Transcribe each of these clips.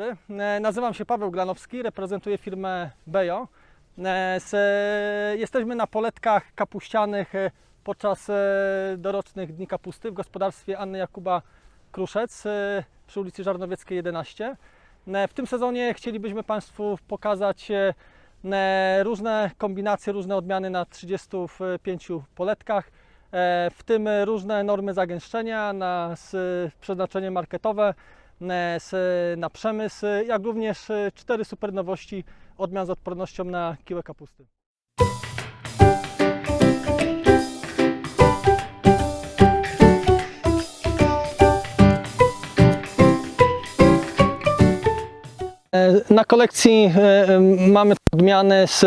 E, Nazywam się Paweł Glanowski, reprezentuję firmę Bejo. E, Jesteśmy na poletkach kapuścianych e, podczas dorocznych Dni Kapusty w gospodarstwie Anny Jakuba Kruszec przy ulicy Żarnowieckiej 11. E, W tym sezonie chcielibyśmy Państwu pokazać różne kombinacje, różne odmiany na 35 poletkach, w tym różne normy zagęszczenia na przeznaczenie marketowe, na przemysł, jak również e, cztery super nowości odmian z odpornością na kiłę kapusty. E, Na kolekcji e, e, mamy odmiany z,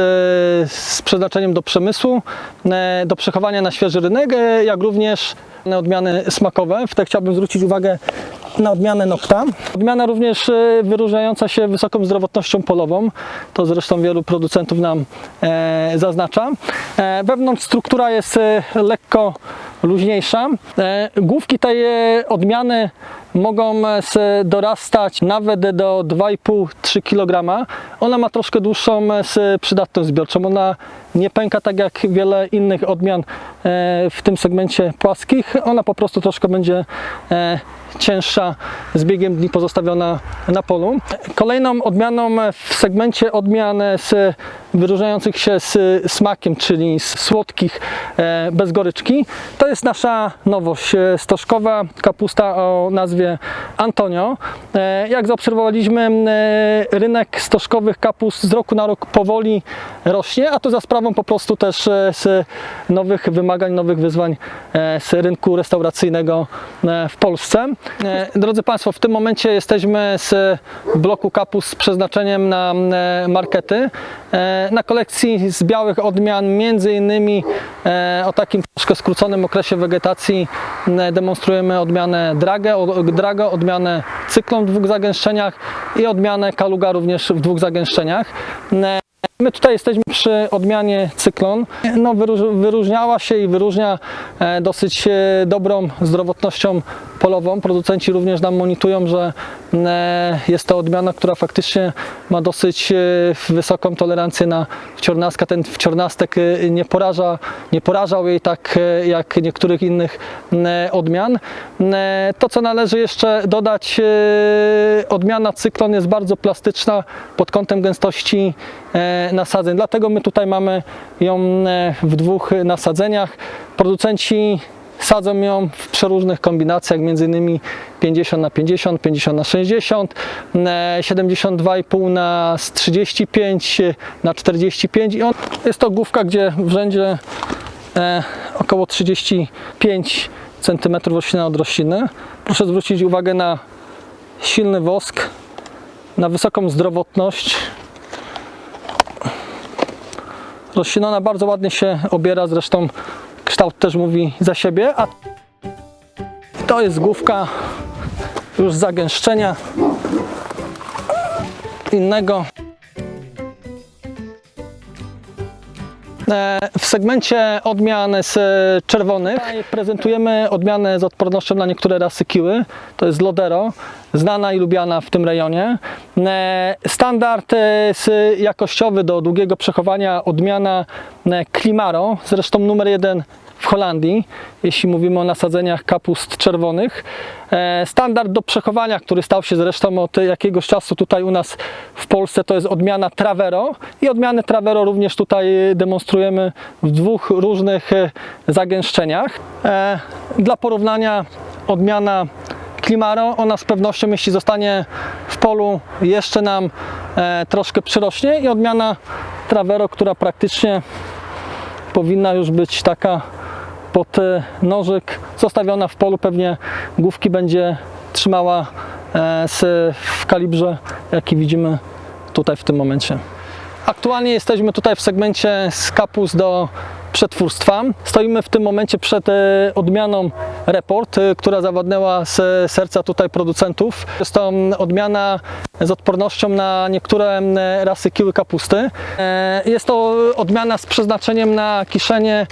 z przeznaczeniem do przemysłu, e, do przechowania na świeży rynek, e, jak również odmiany smakowe. W te chciałbym zwrócić uwagę na odmianę Nocta. Odmiana również e, wyróżniająca się wysoką zdrowotnością polową. To zresztą wielu producentów nam e, zaznacza. E, wewnątrz struktura jest lekko luźniejsza. E, główki tej e, odmiany mogą e, dorastać nawet do 2,5-3 kg. Ona ma troszkę dłuższą przydatność zbiorczą. Ona nie pęka tak jak wiele innych odmian w tym segmencie płaskich. Ona po prostu troszkę będzie cięższa z biegiem dni pozostawiona na polu. Kolejną odmianą w segmencie odmian z wyróżniających się z smakiem, czyli z słodkich e, bez goryczki, to jest nasza nowość. e, Stożkowa kapusta o nazwie Antonio. E, Jak zaobserwowaliśmy, e, rynek stożkowych kapust z roku na rok powoli rośnie, a to za sprawą po prostu też e, z nowych wymagań, nowych wyzwań e, z rynku restauracyjnego e, w Polsce. E, Drodzy Państwo, w tym momencie jesteśmy z bloku kapust z przeznaczeniem na e, markety. E, Na kolekcji z białych odmian, między innymi e, o takim troszkę skróconym okresie wegetacji e, demonstrujemy odmianę Dragę, odmianę Cyklon w dwóch zagęszczeniach i odmianę Kaluga również w dwóch zagęszczeniach. E, My tutaj jesteśmy przy odmianie Cyklon. No, wyróż- wyróżniała się i wyróżnia e, dosyć e, dobrą zdrowotnością polową. Producenci również nam monitują, że e, jest to odmiana, która faktycznie ma dosyć e, wysoką tolerancję na wciornaska. Ten wciornastek e, nie, poraża, nie porażał jej tak jak niektórych innych odmian. To, co należy jeszcze dodać, odmiana Cyklon jest bardzo plastyczna pod kątem gęstości nasadzeń. Dlatego my tutaj mamy ją w dwóch nasadzeniach. Producenci sadzą ją w przeróżnych kombinacjach, innymi 50 na 50, 50 na 60, e, 72,5 na 35, e, na 45 i on, jest to główka, gdzie w rzędzie e, około 35 cm roślina od rośliny. Proszę zwrócić uwagę na silny wosk, na wysoką zdrowotność. Roślina bardzo ładnie się obiera, zresztą kształt też mówi za siebie, a to jest główka już zagęszczenia innego. W segmencie odmian z e, czerwonych prezentujemy odmianę z odpornością na niektóre rasy kiły. To jest Lodero, znana i lubiana w tym rejonie. E, Standard e, jakościowy do długiego przechowania odmiana e, Klimaro, zresztą numer jeden w Holandii, jeśli mówimy o nasadzeniach kapust czerwonych. E, Standard do przechowania, który stał się zresztą od jakiegoś czasu tutaj u nas w Polsce, to jest odmiana Travero i odmianę Travero również tutaj demonstrujemy w dwóch różnych e, zagęszczeniach. E, Dla porównania odmiana Klimaro, ona z pewnością jeśli zostanie w polu jeszcze nam troszkę przyrośnie i odmiana Travero, która praktycznie powinna już być taka pod e, nożyk, zostawiona w polu, pewnie główki będzie trzymała e, w kalibrze, jaki widzimy tutaj w tym momencie. Aktualnie jesteśmy tutaj w segmencie z kapust do przetwórstwa. Stoimy w tym momencie przed e, odmianą Report, która zawadnęła z serca tutaj producentów. Jest to mm, odmiana z odpornością na niektóre mm, rasy kiły kapusty. Jest to odmiana z przeznaczeniem na kiszenie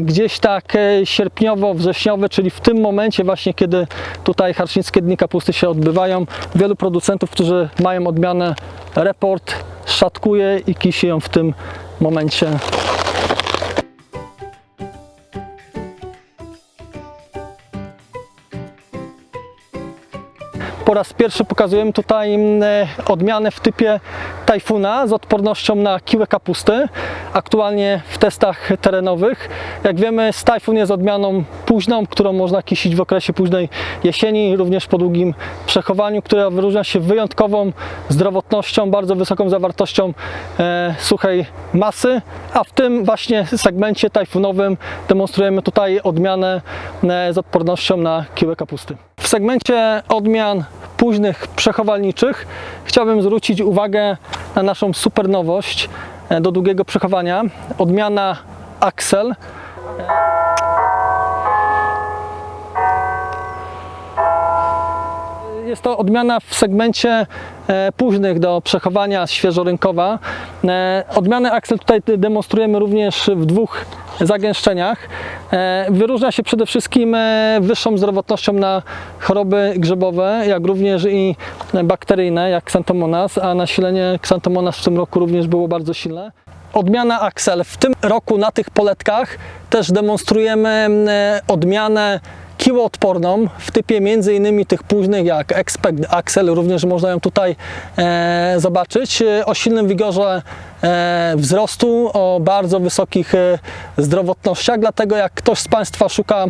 gdzieś tak e, sierpniowo-wrześniowe, czyli w tym momencie właśnie, kiedy tutaj harcznickie dni kapusty się odbywają. Wielu producentów, którzy mają odmianę Report, szatkuje i kisi ją w tym momencie Po raz pierwszy pokazujemy tutaj mm, e, odmianę w typie Tajfuna z odpornością na kiłę kapusty. Aktualnie w testach terenowych. Jak wiemy, Tajfun jest odmianą późną, którą można kisić w okresie późnej jesieni, również po długim przechowaniu, która wyróżnia się wyjątkową zdrowotnością, bardzo wysoką zawartością e, suchej masy, a w tym właśnie segmencie tajfunowym demonstrujemy tutaj odmianę e, z odpornością na kiłę kapusty. W segmencie odmian późnych przechowalniczych chciałbym zwrócić uwagę na naszą super nowość e, do długiego przechowania. Odmiana Axel. Jest to odmiana w segmencie e, późnych do przechowania świeżorynkowa. E, odmianę Axel tutaj demonstrujemy również w dwóch zagęszczeniach. E, wyróżnia się przede wszystkim wyższą zdrowotnością na choroby grzebowe, jak również i bakteryjne, jak Xanthomonas, a nasilenie Xanthomonas w tym roku również było bardzo silne. Odmiana Axel. W tym roku na tych poletkach też demonstrujemy odmianę kiłoodporną w typie między innymi tych późnych jak Expect Axel, również można ją tutaj e, zobaczyć, e, o silnym wigorze e, wzrostu, o bardzo wysokich e, zdrowotnościach, dlatego jak ktoś z Państwa szuka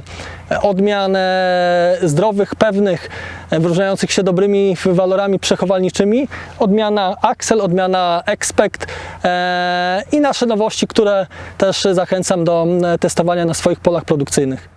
odmian e, zdrowych, pewnych, e, wyróżniających się dobrymi walorami przechowalniczymi, odmiana Axel, odmiana Expect e, i nasze nowości, które też zachęcam do testowania na swoich polach produkcyjnych.